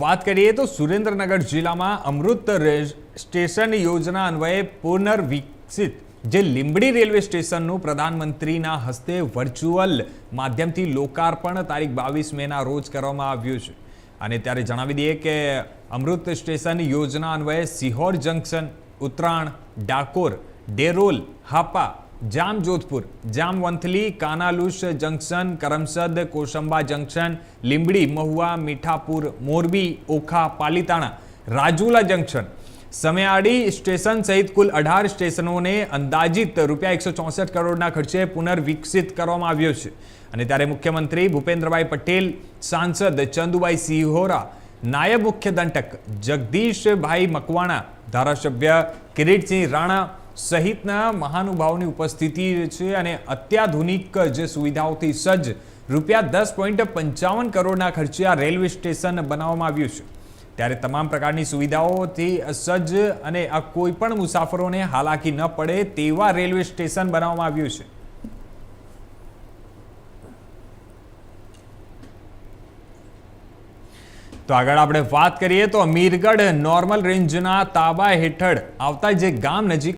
વાત કરીએ તો સુરેન્દ્રનગર જિલ્લામાં અમૃત સ્ટેશન યોજના અન્વયે પુનર્વિકસિત જે લીંબડી રેલવે સ્ટેશનનું પ્રધાનમંત્રીના હસ્તે વર્ચ્યુઅલ માધ્યમથી લોકાર્પણ તારીખ બાવીસ મેના રોજ કરવામાં આવ્યું છે. અને ત્યારે જણાવી દઈએ કે અમૃત સ્ટેશન યોજના અન્વયે Sihor junction Uttaran Dakor, Derol, Hapa Jam Jodhpur Jam Vanthali Kanalus junction, Karamsad, Kosamba junction, Limbdi, Mahuva, Mithapur, Morbi, Okha, Palitana, Rajula junction, Samiyadi station સહિત કુલ અઢાર સ્ટેશનોને અંદાજિત રૂપિયા એકસો ચોસઠ કરોડના ખર્ચે પુનર્વિકસિત કરવામાં આવ્યો છે. અને ત્યારે મુખ્યમંત્રી ભૂપેન્દ્રભાઈ પટેલ, સાંસદ ચંદુભાઈ સિંહોરા, નાયબ મુખ્ય દંડક જગદીશભાઈ મકવાણા, ધારાસભ્ય કિરીટસિંહ રાણા સહિતના મહાનુભાવોની ઉપસ્થિતિ છે અને અત્યાધુનિક જે સુવિધાઓથી સજ્જ રૂપિયા દસ પોઈન્ટ પંચાવન કરોડના ખર્ચે આ રેલવે સ્ટેશન બનાવવામાં આવ્યું છે. ત્યારે તમામ પ્રકારની સુવિધાઓથી સજ્જ અને આ કોઈ પણ મુસાફરોને હાલાકી ન પડે તેવા રેલવે સ્ટેશન બનાવવામાં આવ્યું છે. તો આગળ આપણે વાત કરીએ તો અમીરગઢ નોર્મલ રેન્જના તાબા હેઠળ આવતા જે ગામ નજીક